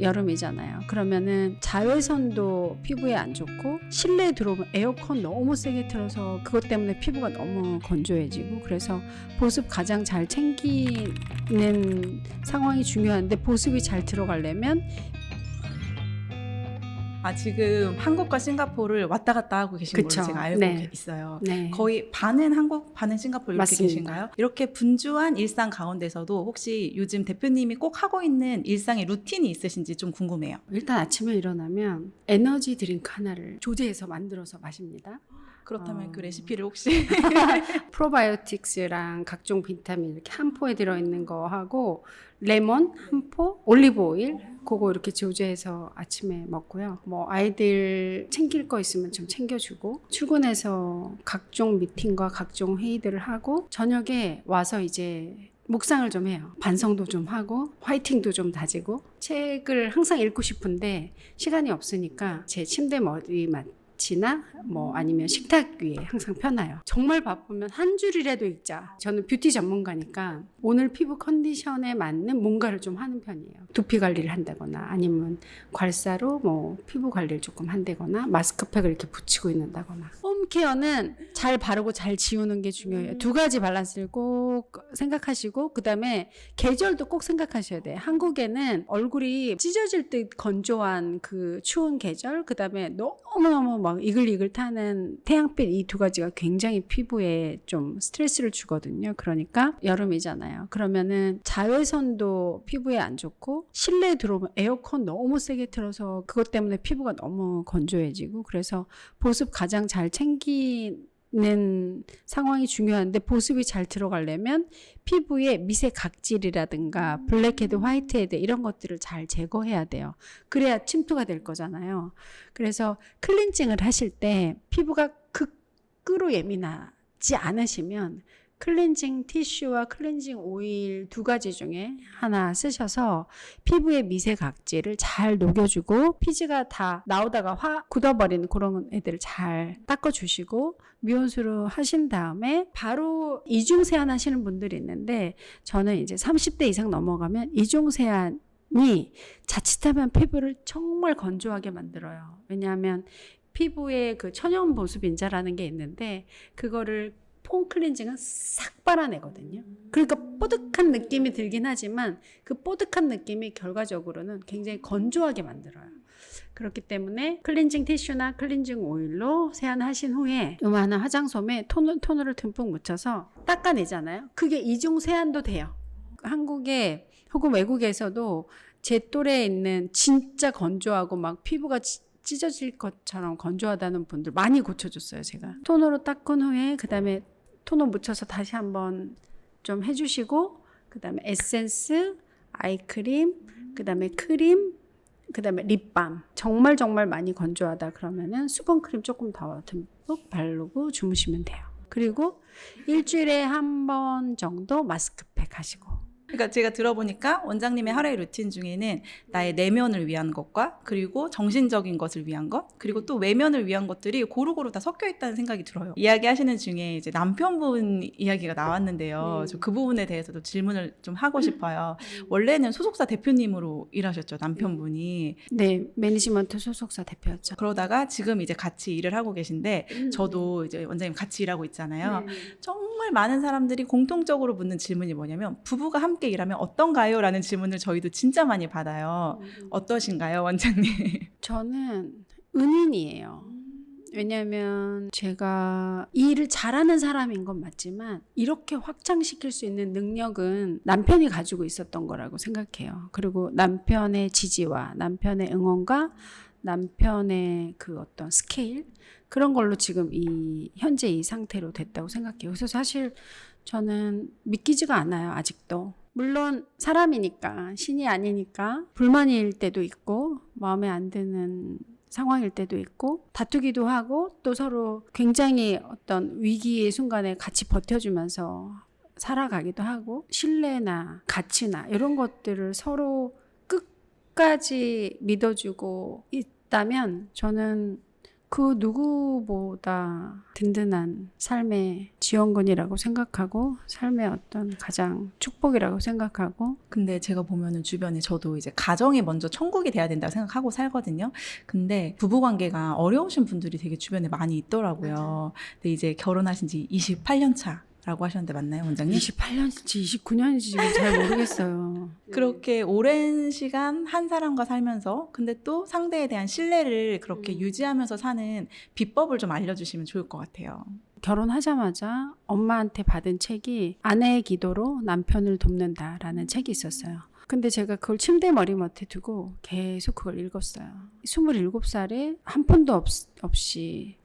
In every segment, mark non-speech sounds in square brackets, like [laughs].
여름이잖아요. 그러면은 자외선도 피부에 안 좋고 실내에 들어오면 에어컨 너무 세게 틀어서 그것 때문에 피부가 너무 건조해지고 그래서 보습 가장 잘 챙기는 상황이 중요한데 보습이 잘 들어가려면 아 지금 한국과 싱가포르를 왔다 갔다 하고 계신 그쵸. 걸로 제가 알고 네. 있어요. 네. 거의 반은 한국, 반은 싱가포르 이렇게 맞습니다. 계신가요? 이렇게 분주한 일상 가운데서도 혹시 요즘 대표님이 꼭 하고 있는 일상의 루틴이 있으신지 좀 궁금해요. 일단 아침에 일어나면 에너지 드링크 하나를 조제해서 만들어서 마십니다. 그렇다면 어. 그 레시피를 혹시 [laughs] 프로바이오틱스랑 각종 비타민 이렇게 한 포에 들어있는 거 하고 레몬 한 포, 올리브 오일 그거 이렇게 조제해서 아침에 먹고요. 뭐 아이들 챙길 거 있으면 좀 챙겨주고 출근해서 각종 미팅과 각종 회의들을 하고 저녁에 와서 이제 묵상을 좀 해요. 반성도 좀 하고 화이팅도 좀 다지고 책을 항상 읽고 싶은데 시간이 없으니까 제 침대 머리 맡 이나 뭐 아니면 식탁 위에 항상 펴놔요. 정말 바쁘면 한 줄이라도 읽자. 저는 뷰티 전문가니까 오늘 피부 컨디션에 맞는 뭔가를 좀 하는 편이에요. 두피 관리를 한다거나 아니면 괄사로 뭐 피부 관리를 조금 한다거나 마스크팩을 이렇게 붙이고 있는다거나. 홈케어는 잘 바르고 잘 지우는 게 중요해요. 두 가지 밸런스를 꼭 생각하시고 그다음에 계절도 꼭 생각하셔야 돼요. 한국에는 얼굴이 찢어질 듯 건조한 그 추운 계절, 그다음에 너무너무 막 이글이글 타는 태양빛 이 두 가지가 굉장히 피부에 좀 스트레스를 주거든요. 그러니까 여름이잖아요. 그러면은 자외선도 피부에 안 좋고 실내에 들어오면 에어컨 너무 세게 틀어서 그것 때문에 피부가 너무 건조해지고 그래서 보습 가장 잘 챙기 는 상황이 중요한데 보습이 잘 들어가려면 피부에 미세 각질이라든가 블랙헤드, 화이트헤드 이런 것들을 잘 제거해야 돼요. 그래야 침투가 될 거잖아요. 그래서 클렌징을 하실 때 피부가 극으로 예민하지 않으시면 클렌징 티슈와 클렌징 오일 두 가지 중에 하나 쓰셔서 피부의 미세 각질을 잘 녹여주고 피지가 다 나오다가 화 굳어버리는 그런 애들을 잘 닦아주시고 미온수로 하신 다음에 바로 이중 세안 하시는 분들이 있는데 저는 이제 30대 이상 넘어가면 이중 세안 이 자칫하면 피부를 정말 건조하게 만들어요. 왜냐하면 피부에 그 천연 보습 인자라는 게 있는데 그거를 폼 클렌징은 싹 빨아내거든요. 그러니까 뽀득한 느낌이 들긴 하지만 그 뽀득한 느낌이 결과적으로는 굉장히 건조하게 만들어요. 그렇기 때문에 클렌징 티슈나 클렌징 오일로 세안하신 후에 요만한 화장솜에 토너, 토너를 듬뿍 묻혀서 닦아내잖아요. 그게 이중 세안도 돼요. 한국에 혹은 외국에서도 제 또래에 있는 진짜 건조하고 막 피부가 찌- 찢어질 것처럼 건조하다는 분들 많이 고쳐줬어요, 제가. 토너로 닦은 후에 그 다음에 토너 묻혀서 다시 한번 좀 해주시고 그 다음에 에센스, 아이크림, 그 다음에 크림, 그 다음에 립밤. 정말 정말 많이 건조하다 그러면은 수분크림 조금 더 듬뿍 바르고 주무시면 돼요. 그리고 일주일에 한 번 정도 마스크팩 하시고 그러니까 제가 들어보니까 원장님의 하루의 루틴 중에는 나의 내면을 위한 것과 그리고 정신적인 것을 위한 것 그리고 또 외면을 위한 것들이 고루고루 다 섞여 있다는 생각이 들어요. 이야기하시는 중에 이제 남편분 이야기가 나왔는데요. 음. 저그 부분에 대해서도 질문을 좀 하고 싶어요. 원래는 소속사 대표님으로 일하셨죠, 남편분이. 네 매니지먼트 소속사 대표였죠. 그러다가 지금 이제 같이 일을 하고 계신데 저도 이제 원장님 같이 일하고 있잖아요. 네. 정말 많은 사람들이 공통적으로 묻는 질문이 뭐냐면 부부가 함께 일하면 어떤가요? 라는 질문을 저희도 진짜 많이 받아요. 어떠신가요, 원장님? [laughs] 저는 은인이에요. 왜냐하면 제가 이 일을 잘하는 사람인 건 맞지만 이렇게 확장시킬 수 있는 능력은 남편이 가지고 있었던 거라고 생각해요. 그리고 남편의 지지와 남편의 응원과 남편의 그 어떤 스케일 그런 걸로 지금 이 현재 이 상태로 됐다고 생각해요. 그래서 사실 저는 믿기지가 않아요. 아직도. 물론 사람이니까 신이 아니니까 불만일 때도 있고 마음에 안 드는 상황일 때도 있고 다투기도 하고 또 서로 굉장히 어떤 위기의 순간에 같이 버텨주면서 살아가기도 하고 신뢰나 가치나 이런 것들을 서로 끝까지 믿어주고 있다면 저는 그 누구보다 든든한 삶의 지원군이라고 생각하고 삶의 어떤 가장 축복이라고 생각하고 근데 제가 보면은 주변에 저도 이제 가정이 먼저 천국이 돼야 된다고 생각하고 살거든요. 근데 부부 관계가 어려우신 분들이 되게 주변에 많이 있더라고요. 근데 이제 결혼하신 지 28년 차 라고 하셨는데 맞나요, 원장님? 28년인지 29년인지 지금 잘 모르겠어요. [laughs] 그렇게 오랜 시간 한 사람과 살면서 근데 또 상대에 대한 신뢰를 그렇게 음. 유지하면서 사는 비법을 좀 알려주시면 좋을 것 같아요. 결혼하자마자 엄마한테 받은 책이 아내의 기도로 남편을 돕는다라는 책이 있었어요. 근데 제가 그걸 침대 머리맡에 두고 계속 그걸 읽었어요. 27살에 한 푼도 없, 없이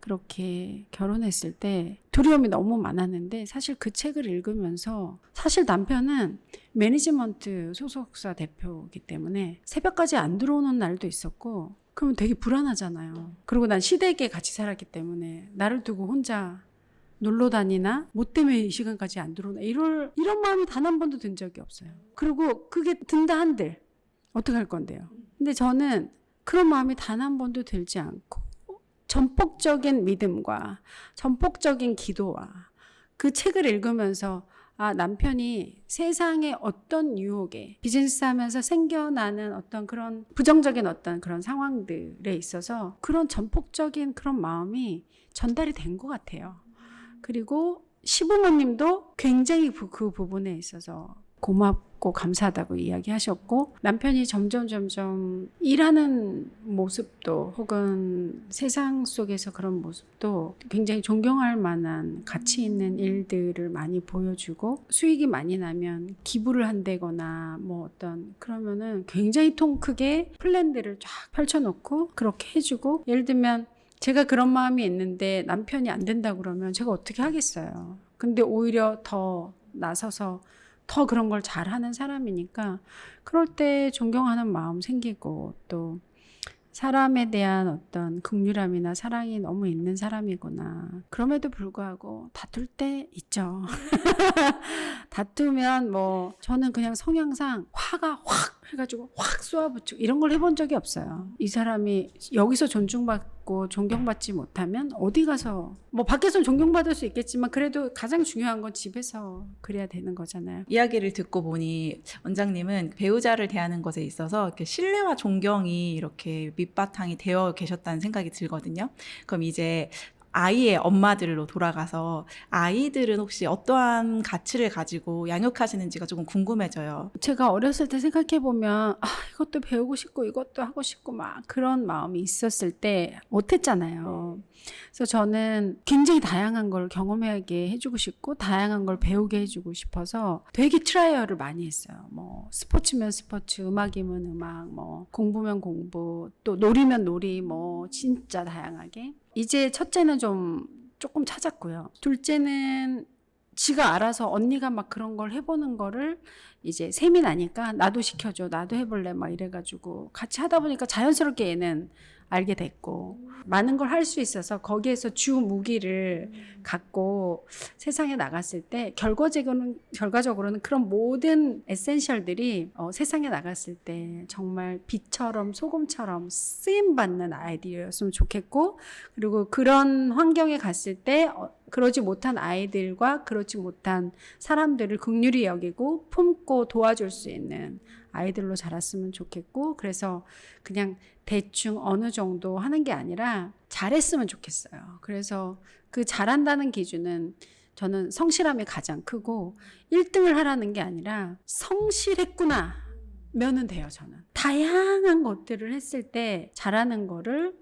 그렇게 결혼했을 때 두려움이 너무 많았는데 사실 그 책을 읽으면서 사실 남편은 매니지먼트 소속사 대표이기 때문에 새벽까지 안 들어오는 날도 있었고 그러면 되게 불안하잖아요. 그리고 난 시댁에 같이 살았기 때문에 나를 두고 혼자 놀러 다니나 뭐 때문에 이 시간까지 안 들어오나 이럴 이런 마음이 단 한 번도 든 적이 없어요. 그리고 그게 든다 한들 어떻게 할 건데요? 근데 저는 그런 마음이 단 한 번도 들지 않고 전폭적인 믿음과 전폭적인 기도와 그 책을 읽으면서 아, 남편이 세상의 어떤 유혹에 비즈니스 하면서 생겨나는 어떤 그런 부정적인 어떤 그런 상황들에 있어서 그런 전폭적인 그런 마음이 전달이 된 것 같아요. 그리고 시부모님도 굉장히 그, 그 부분에 있어서 고맙고 감사하다고 이야기하셨고 남편이 점점 점점 일하는 모습도 혹은 세상 속에서 그런 모습도 굉장히 존경할 만한 가치 있는 일들을 많이 보여주고 수익이 많이 나면 기부를 한다거나 뭐 어떤 그러면은 굉장히 통 크게 플랜들을 쫙 펼쳐놓고 그렇게 해주고 예를 들면 제가 그런 마음이 있는데 남편이 안 된다 그러면 제가 어떻게 하겠어요. 근데 오히려 더 나서서 더 그런 걸 잘하는 사람이니까 그럴 때 존경하는 마음 생기고 또 사람에 대한 어떤 극률함이나 사랑이 너무 있는 사람이구나. 그럼에도 불구하고 다툴 때 있죠. [laughs] 다투면 뭐 저는 그냥 성향상 화가 확 해가지고 확 쏘아붙이고 이런 걸 해본 적이 없어요. 이 사람이 여기서 존중받고 존경받지 못하면 어디 가서 뭐 밖에서 존경받을 수 있겠지만 그래도 가장 중요한 건 집에서 그래야 되는 거잖아요. 이야기를 듣고 보니 원장님은 배우자를 대하는 것에 있어서 이렇게 신뢰와 존경이 이렇게 밑바탕이 되어 계셨다는 생각이 들거든요. 그럼 이제 아이의 엄마들로 돌아가서 아이들은 혹시 어떠한 가치를 가지고 양육하시는지가 조금 궁금해져요. 제가 어렸을 때 생각해 보면 아 이것도 배우고 싶고 이것도 하고 싶고 막 그런 마음이 있었을 때 못했잖아요. 그래서 저는 굉장히 다양한 걸 경험하게 해주고 싶고 다양한 걸 배우게 해주고 싶어서 되게 트라이얼을 많이 했어요. 뭐 스포츠면 스포츠, 음악이면 음악, 뭐 공부면 공부, 또 놀이면 놀이, 뭐 진짜 다양하게. 이제 첫째는 좀 조금 찾았고요. 둘째는 지가 알아서 언니가 막 그런 걸 해보는 거를 이제 셈이 나니까 나도 시켜줘, 나도 해볼래 막 이래가지고 같이 하다 보니까 자연스럽게 얘는 알게 됐고 많은 걸 할 수 있어서 거기에서 주 무기를 갖고 세상에 나갔을 때 결과적으로는 결과적으로는 그런 모든 에센셜들이 어, 세상에 나갔을 때 정말 빛처럼 소금처럼 쓰임 받는 아이들이었으면 좋겠고 그리고 그런 환경에 갔을 때 어, 그러지 못한 아이들과 그렇지 못한 사람들을 극률히 여기고 품고 도와줄 수 있는 아이들로 자랐으면 좋겠고 그래서 그냥 대충 어느 정도 하는 게 아니라 잘했으면 좋겠어요. 그래서 그 잘한다는 기준은 저는 성실함이 가장 크고 1등을 하라는 게 아니라 성실했구나 면은 돼요, 저는. 다양한 것들을 했을 때 잘하는 거를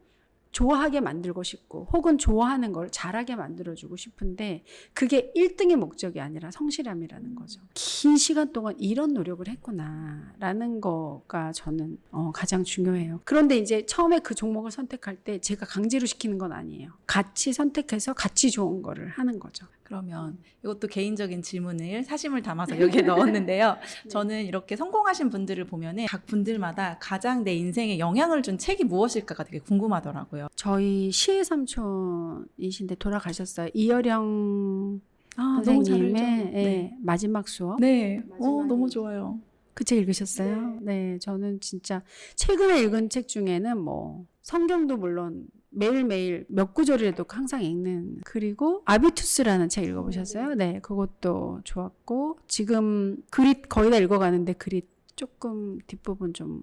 좋아하게 만들고 싶고 혹은 좋아하는 걸 잘하게 만들어주고 싶은데 그게 1등의 목적이 아니라 성실함이라는 거죠. 긴 시간 동안 이런 노력을 했구나라는 거가 저는 어, 가장 중요해요. 그런데 이제 처음에 그 종목을 선택할 때 제가 강제로 시키는 건 아니에요. 같이 선택해서 같이 좋은 거를 하는 거죠. 그러면 이것도 개인적인 질문을 사심을 담아서 여기에 [laughs] 넣었는데요. 저는 이렇게 성공하신 분들을 보면은 각 분들마다 가장 내 인생에 영향을 준 책이 무엇일까가 되게 궁금하더라고요. 저희 시의 삼촌이신데 돌아가셨어요. 이여령 아, 선생님의. 예, 네. 마지막 수업. 네. 어, 마지막에 너무 좋아요. 그 책 읽으셨어요? 네. 저는 진짜 최근에 읽은 책 중에는 뭐 성경도 물론 매일매일 몇 구절이라도 항상 읽는 그리고 아비투스라는 책 읽어보셨어요? 네. 그것도 좋았고 지금 그릿 거의 다 읽어가는데 그릿 조금 뒷부분 좀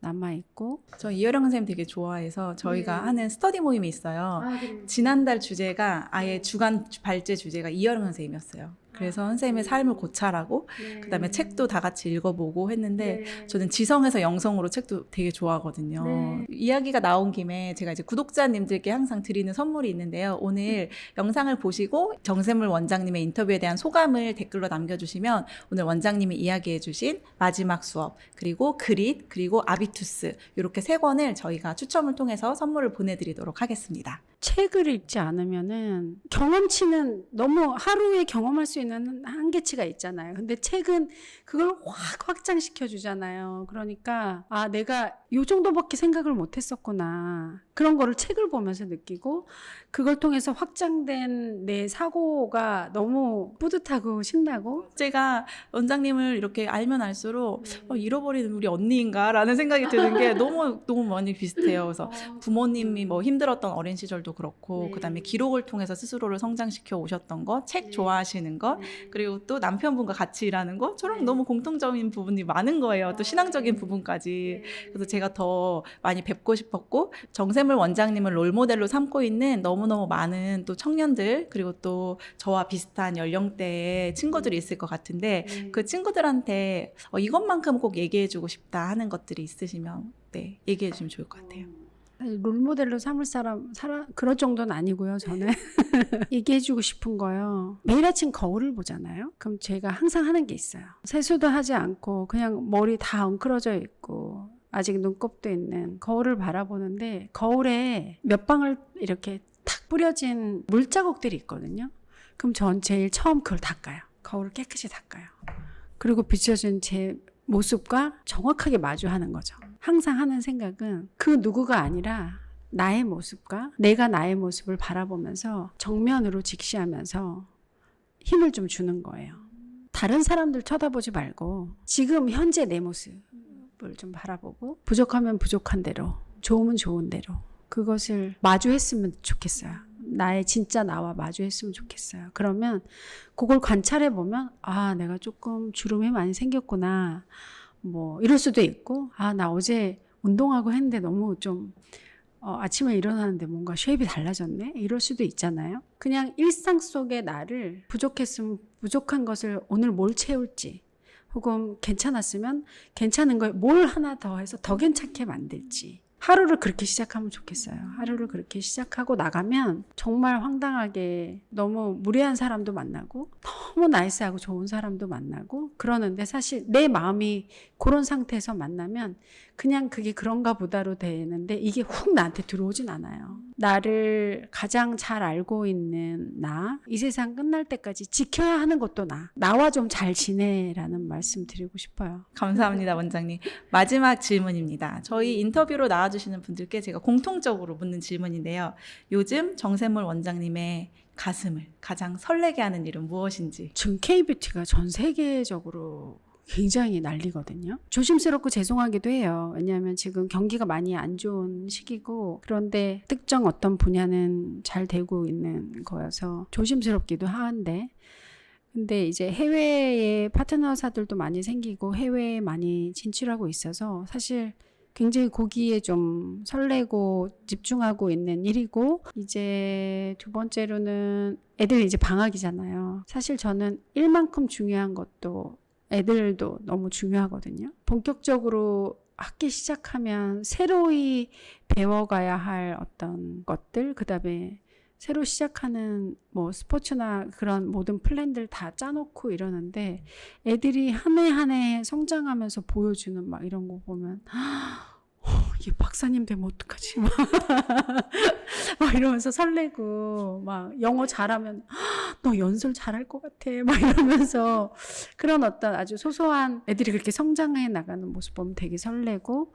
남아있고 저 이효령 선생님 되게 좋아해서 저희가 네. 하는 스터디 모임이 있어요. 지난달 주제가 아예 주간 발제 주제가 이효령 선생님이었어요. 그래서 선생님의 삶을 고찰하고 그다음에 책도 다 같이 읽어보고 했는데 저는 지성에서 영성으로 책도 되게 좋아하거든요. 네. 이야기가 나온 김에 제가 이제 구독자님들께 항상 드리는 선물이 있는데요. 오늘 [laughs] 영상을 보시고 정샘물 원장님의 인터뷰에 대한 소감을 댓글로 남겨주시면 오늘 원장님이 이야기해주신 마지막 수업 그리고 그릿 그리고 아비투스 이렇게 세 권을 저희가 추첨을 통해서 선물을 보내드리도록 하겠습니다. 책을 읽지 않으면은 경험치는 너무 하루에 경험할 수 있는 한계치가 있잖아요. 근데 책은 그걸 확 확장시켜 주잖아요. 그러니까 아 내가 요 정도밖에 생각을 못 했었구나. 그런 거를 책을 보면서 느끼고 그걸 통해서 확장된 내 사고가 너무 뿌듯하고 신나고 제가 원장님을 이렇게 알면 알수록 어, 잃어버리는 우리 언니인가라는 생각이 드는 게 [laughs] 너무 너무 많이 비슷해요. 그래서 부모님이 뭐 힘들었던 어린 시절도 그렇고 네. 그다음에 기록을 통해서 스스로를 성장시켜 오셨던 거, 책 좋아하시는 거, 그리고 또 남편분과 같이 일하는 거 저랑 네. 너무 공통적인 부분이 많은 거예요. 또 신앙적인 부분까지. 그래서 제가 더 많이 뵙고 싶었고 정샘 물 원장님을 롤모델로 삼고 있는 너무너무 많은 또 청년들 그리고 또 저와 비슷한 연령대의 친구들이 있을 것 같은데 그 친구들한테 어, 이것만큼 꼭 얘기해주고 싶다 하는 것들이 있으시면 네 얘기해주시면 좋을 것 같아요. 사실 롤모델로 삼을 사람, 사람 그럴 정도는 아니고요. 저는 [laughs] 얘기해주고 싶은 거요. 매일 아침 거울을 보잖아요. 그럼 제가 항상 하는 게 있어요. 세수도 하지 않고 그냥 머리 다 엉클어져 있고 아직 눈곱도 있는 거울을 바라보는데 거울에 몇 방울 이렇게 탁 뿌려진 물자국들이 있거든요. 그럼 전 제일 처음 그걸 닦아요. 거울을 깨끗이 닦아요. 그리고 비춰진 제 모습과 정확하게 마주하는 거죠. 항상 하는 생각은 그 누구가 아니라 나의 모습과 내가 나의 모습을 바라보면서 정면으로 직시하면서 힘을 좀 주는 거예요. 다른 사람들 쳐다보지 말고 지금 현재 내 모습 을 좀 바라보고 부족하면 부족한 대로 좋으면 좋은 대로 그것을 마주했으면 좋겠어요. 나의 진짜 나와 마주했으면 좋겠어요. 그러면 그걸 관찰해 보면 아 내가 조금 주름이 많이 생겼구나. 뭐 이럴 수도 있고 아 나 어제 운동하고 했는데 너무 좀 어, 아침에 일어나는데 뭔가 쉐입이 달라졌네 이럴 수도 있잖아요 그냥 일상 속의 나를 부족했으면 부족한 것을 오늘 뭘 채울지 혹은 괜찮았으면 괜찮은 걸뭘 하나 더 해서 더 괜찮게 만들지 하루를 그렇게 시작하면 좋겠어요. 하루를 그렇게 시작하고 나가면 정말 황당하게 너무 무례한 사람도 만나고 너무 나이스하고 좋은 사람도 만나고 그러는데 사실 내 마음이 그런 상태에서 만나면 그냥 그게 그런가 보다로 되는데 이게 훅 나한테 들어오진 않아요. 나를 가장 잘 알고 있는 나, 이 세상 끝날 때까지 지켜야 하는 것도 나. 나와 좀 잘 지내라는 말씀 드리고 싶어요. 감사합니다, 원장님. 마지막 질문입니다. 저희 인터뷰로 나와주시는 분들께 제가 공통적으로 묻는 질문인데요. 요즘 정샘물 원장님의 가슴을 가장 설레게 하는 일은 무엇인지. 지금 K뷰티가 전 세계적으로 굉장히 난리거든요. 조심스럽고 죄송하기도 해요. 왜냐하면 지금 경기가 많이 안 좋은 시기고 그런데 특정 어떤 분야는 잘 되고 있는 거여서 조심스럽기도 한데 근데 이제 해외에 파트너사들도 많이 생기고 해외에 많이 진출하고 있어서 사실 굉장히 거기에 좀 설레고 집중하고 있는 일이고 이제 두 번째로는 애들 이제 방학이잖아요. 사실 저는 일만큼 중요한 것도 애들도 너무 중요하거든요. 본격적으로 학기 시작하면 새로이 배워가야 할 어떤 것들, 그 다음에 새로 시작하는 뭐 스포츠나 그런 모든 플랜들 다 짜놓고 이러는데 애들이 한 해 한 해 성장하면서 보여주는 막 이런 거 보면 어, 얘 박사님 되면 어떡하지? 막, [laughs] 막 이러면서 설레고 막 영어 잘하면 너 연설 잘할 것 같아 막 이러면서 그런 어떤 아주 소소한 애들이 그렇게 성장해 나가는 모습 보면 되게 설레고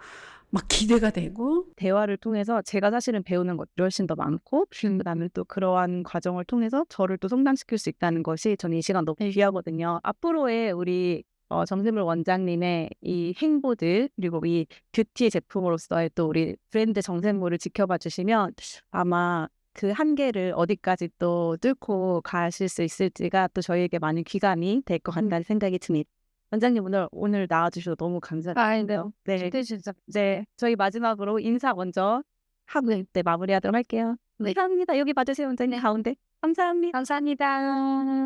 막 기대가 되고 대화를 통해서 제가 사실은 배우는 것들이 훨씬 더 많고 그다음에 또 그러한 과정을 통해서 저를 또 성장시킬 수 있다는 것이 저는 이 시간 너무 귀하거든요. 앞으로의 우리 어, 정샘물 원장님의 이 행보들 그리고 이 뷰티 제품으로서의 또 우리 브랜드 정샘물을 지켜봐 주시면 아마 그 한계를 어디까지 또 뚫고 가실 수 있을지가 또 저희에게 많은 귀감이 될 것 같다는 생각이 듭니다. 원장님 오늘 오늘 나와주셔서 너무 감사드려요. 네, 진짜 네, 저희 마지막으로 인사 먼저 하고 네, 마무리하도록 할게요. 감사합니다. 여기 봐주세요, 원장님 가운데. 감사합니다. 감사합니다.